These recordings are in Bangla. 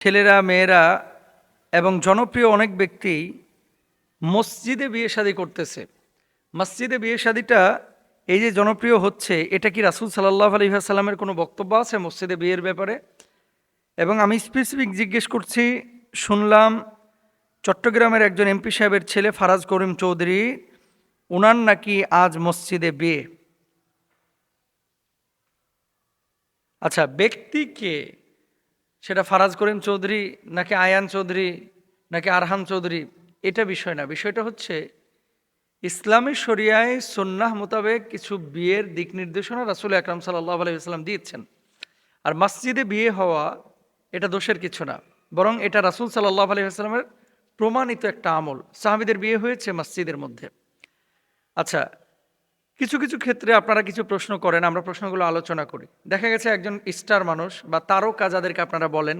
ছেলেরা, মেয়েরা এবং জনপ্রিয় অনেক ব্যক্তি মসজিদে বিয়ে শাদী করতেছে। মসজিদে বিয়ে শাদীটা এই যে জনপ্রিয় হচ্ছে, এটা কি রাসুল সাল্লাহ আলহিহাসাল্লামের কোনো বক্তব্য আছে মসজিদে বিয়ের ব্যাপারে? এবং আমি স্পেসিফিক জিজ্ঞেস করছি, শুনলাম চট্টগ্রামের একজন এমপি সাহেবের ছেলে ফারাজ করিম চৌধুরী ওনার নাকি আজ মসজিদে বিয়ে। আচ্ছা ব্যক্তিকে সেটা ফারাজ করিম চৌধুরী নাকি আয়ান চৌধুরী নাকি আরহাম চৌধুরী, এটা বিষয় না। বিষয়টা হচ্ছে, ইসলামী শরিয়ায় সন্ন্যাহ মোতাবেক কিছু বিয়ের দিক নির্দেশনা রাসুল আকরাম সাল্লাহ আলাইসাল্লাম দিয়েছেন। আর মসজিদে বিয়ে হওয়া, এটা দোষের কিছু না। বরং এটা রাসুল সাল্লাহ আলাইসাল্লামের প্রমাণিত একটা আমল। সাহাবিদের বিয়ে হয়েছে মসজিদের মধ্যে। আচ্ছা কিছু কিছু ক্ষেত্রে আপনারা কিছু প্রশ্ন করেন, আমরা প্রশ্নগুলো আলোচনা করি। দেখা গেছে একজন স্টার মানুষ বা তারকা যাদেরকে আপনারা বলেন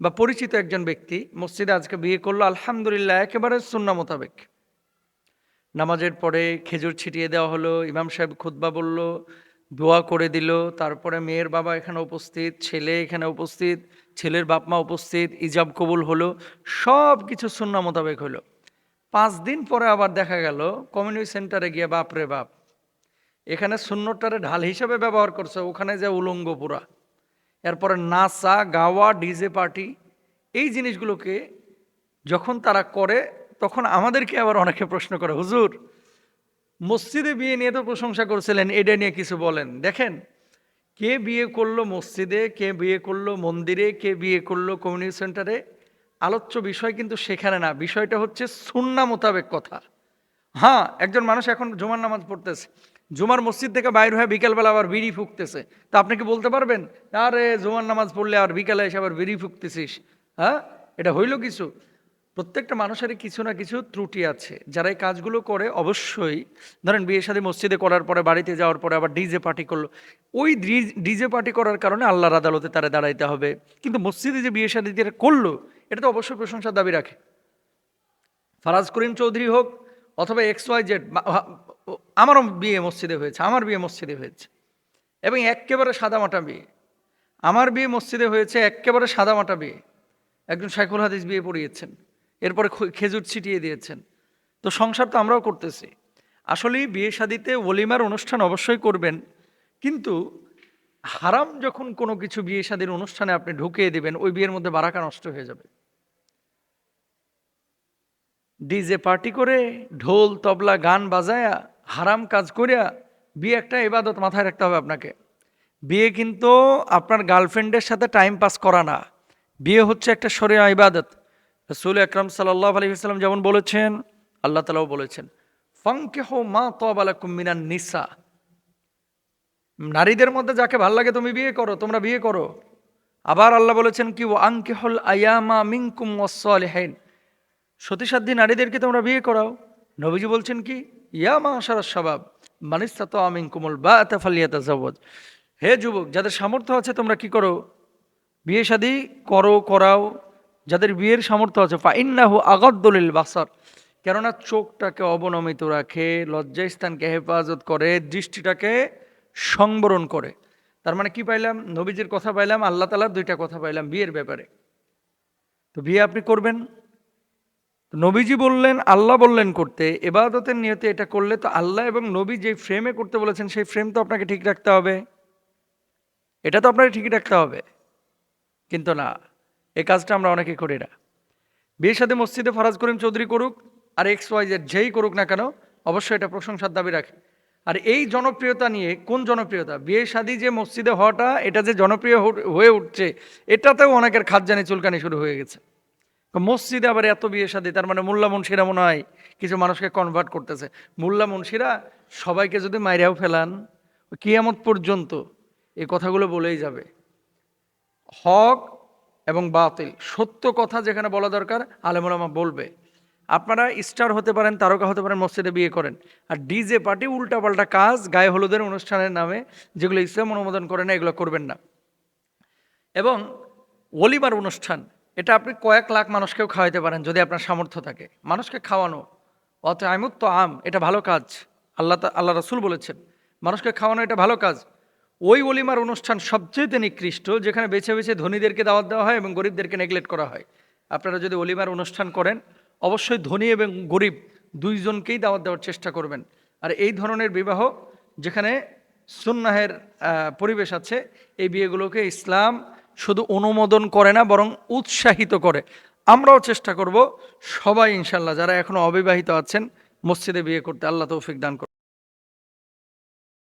বা পরিচিত একজন ব্যক্তি মসজিদে আজকে বিয়ে করল, আলহামদুলিল্লাহ, একেবারে সুন্না মোতাবেক। নামাজের পরে খেজুর ছিটিয়ে দেওয়া হলো, ইমাম সাহেব খুতবা বলল, দোয়া করে দিল, তারপরে মেয়ের বাবা এখানে উপস্থিত, ছেলে এখানে উপস্থিত, ছেলের বাপ মা উপস্থিত, ইজাব কবুল হলো সব কিছু সুন্না মোতাবেক হলো। পাঁচ দিন পরে আবার দেখা গেল, কমিউনিটি সেন্টারে গিয়ে বাপরে বাপ। এখানে শূন্যটারে ঢাল হিসেবে ব্যবহার করছে, ওখানে যে উলঙ্গ পুরা এরপরে নাসা, গাওয়া, ডিজে পার্টি, এই জিনিসগুলোকে যখন তারা করে, তখন আমাদেরকে আবার অনেকে প্রশ্ন করে, হুজুর, মসজিদে বিয়ে নিয়ে তো প্রশংসা করছিলেন, এটা নিয়ে কিছু বলেন। দেখেন, কে বিয়ে করল মসজিদে, কে বিয়ে করল মন্দিরে, কে বিয়ে করল কমিউনিটি সেন্টারে, আলোচ্য বিষয় কিন্তু সেখানে না। বিষয়টা হচ্ছে সুন্না মোতাবেক কথা। হ্যাঁ একজন মানুষ এখন জুমার নামাজ পড়তেছে। জুমার মসজিদ থেকে বাইর হয়ে বিকেলবেলা আবার বিড়ি ফুকতেছে। তা আপনি কি বলতে পারবেন? আরে জুমার নামাজ পড়লে আর বিকেলে এসে আবার বিড়ি ফুকতেছিস হ্যাঁ? এটা হইল কিছু? প্রত্যেকটা মানুষেরই কিছু না কিছু ত্রুটি আছে। যারা এই কাজগুলো করে, অবশ্যই, ধরেন বিয়ে শাদী মসজিদে করার পরে, বাড়িতে যাওয়ার পরে আবার ডিজে পার্টি করল, ওই ডিজে পার্টি করার কারণে আল্লাহর আদালতে তারা দাঁড়াইতে হবে। কিন্তু মসজিদে যে বিয়ে শাদী যেটা করল, এটা তো অবশ্যই প্রশংসার দাবি রাখে। ফারাজ করিম চৌধুরী হোক, অথবা এক্স ওয়াই জেড আমারও বিয়ে মসজিদে হয়েছে, আমার বিয়ে মসজিদে হয়েছে। এবং একেবারে সাদামাটা বিয়ে। আমার বিয়ে মসজিদে হয়েছে একেবারে সাদামাটা বিয়ে। একজন সাইকুল হাদিস বিয়ে পড়িয়েছেন, এরপরে খেজুর ছিটিয়ে দিয়েছেন। তো সংসার তো আমরাও করতেছি। আসলেই বিয়ে শাদিতে ওলিমার অনুষ্ঠান অবশ্যই করবেন, কিন্তু হারাম যখন কোনো কিছু বিয়ে শাদির অনুষ্ঠানে আপনি ঢুকিয়ে দেবেন, ওই বিয়ের মধ্যে বারাকা নষ্ট হয়ে যাবে। ডিজে পার্টি করে ঢোল, তবলা, গান বাজায়া হারাম কাজ করিয়া বিয়ে একটা এবাদত মাথায় রাখতে হবে আপনাকে। বিয়ে কিন্তু আপনার গার্লফ্রেন্ডের সাথে টাইম পাস করা না। বিয়ে হচ্ছে একটা শরীয় ইবাদত। রসুল আকরম সাল্লাহ আলী সাল্লাম যেমন বলেছেন, আল্লাহ তালাও বলেছেন ফংকেহ মা তবালাকুম মিনান নিসা। নারীদের মধ্যে যাকে ভালো লাগে তুমি বিয়ে করো, তোমরা বিয়ে করো। আবার আল্লাহ বলেছেন কি ও আঙ্কেহল আয়ামা মিঙ্কুম ওয়াসলেহেন সতীসাধ্যী নারীদেরকে তোমরা বিয়ে করাও। নবীজি বলছেন কি ইয়া মা আশার স্বভাব মানিস্তা তো আমিন কুমল বা ফালিয়াতা জবজ হে যুবক, যাদের সামর্থ্য আছে তোমরা কি করো? বিয়ে শাদী করো, করাও। যাদের বিয়ের সামর্থ্য আছে, ফাইন্নাহু আগদ্দলিল বাসার। কেননা চোখটাকে অবনমিত রাখে, লজ্জাস্থানকে হেফাজত করে, দৃষ্টিটাকে সংবরণ করে। তার মানে কি পাইলাম? নবীজির কথা পাইলাম, আল্লাহ তালার দুইটা কথা পাইলাম বিয়ের ব্যাপারে। তো বিয়ে আপনি করবেন? নবীজি বললেন, আল্লাহ বললেন করতে, এবাদতের নিয়তে এটা করলে তো আল্লাহ এবং নবী যে ফ্রেমে করতে বলেছেন, সেই ফ্রেম তো আপনাকে ঠিক রাখতে হবে। এটা তো আপনাকে ঠিক রাখতে হবে। কিন্তু না এই কাজটা আমরা অনেকে করি না। বিয়ের সাথে মসজিদে ফরাজ করিম চৌধুরী করুক, আর এক্স ওয়াই জেড যেই করুক না কেন, অবশ্যই এটা প্রশংসার দাবি রাখে। আর এই জনপ্রিয়তা নিয়ে, কোন জনপ্রিয়তা? বিয়ে শাদী যে মসজিদে হওয়াটা, এটা যে জনপ্রিয় হয়ে উঠছে, এটাতেও অনেকের খাদ্যানি চুলকানি শুরু হয়ে গেছে। মসজিদে আবার এত বিয়ে শাদী, তার মানে মোল্লা মুন্সিরা মনে হয় কিছু মানুষকে কনভার্ট করতেছে। মোল্লা মুন্সিরা সবাইকে যদি মাইরাও ফেলান, কিয়ামত পর্যন্ত এই কথাগুলো বলেই যাবে। হক এবং বাতিল, সত্য কথা যেখানে বলা দরকার আলেমুলামা বলবে। আপনারা স্টার হতে পারেন, তারকা হতে পারেন, মসজিদে বিয়ে করেন। আর ডিজে পার্টি উল্টাপাল্টা কাজ, গায়ে হলুদের অনুষ্ঠানের নামে যেগুলো ইসলাম অনুমোদন করে না, এগুলো করবেন না। এবং অলিমার অনুষ্ঠান এটা আপনি কয়েক লাখ মানুষকেও খাওয়াইতে পারেন যদি আপনার সামর্থ্য থাকে। মানুষকে খাওয়ানো, অত আমুত আম, এটা ভালো কাজ। আল্লাহ আল্লাহ রসুল বলেছেন, মানুষকে খাওয়ানো এটা ভালো কাজ। ওই অলিমার অনুষ্ঠান সবচেয়ে নিকৃষ্ট, যেখানে বেছে বেছে ধনীদেরকে দাওয়াত দেওয়া হয় এবং গরিবদেরকে নেগলেক্ট করা হয়। আপনারা যদি অলিমার অনুষ্ঠান করেন, অবশ্যই ধনী এবং গরিব দুইজনকেই দাওয়াত দেওয়ার চেষ্টা করবেন। আর এই ধরনের বিবাহ, যেখানে সুন্নাহের পরিবেশ আছে, এই বিয়েগুলোকে ইসলাম শুধু অনুমোদন করে না, বরং উৎসাহিত করে। আমরাও চেষ্টা করব সবাই ইনশাল্লাহ যারা এখনও অবিবাহিত আছেন, মসজিদে বিয়ে করতে আল্লাহ তৌফিক দান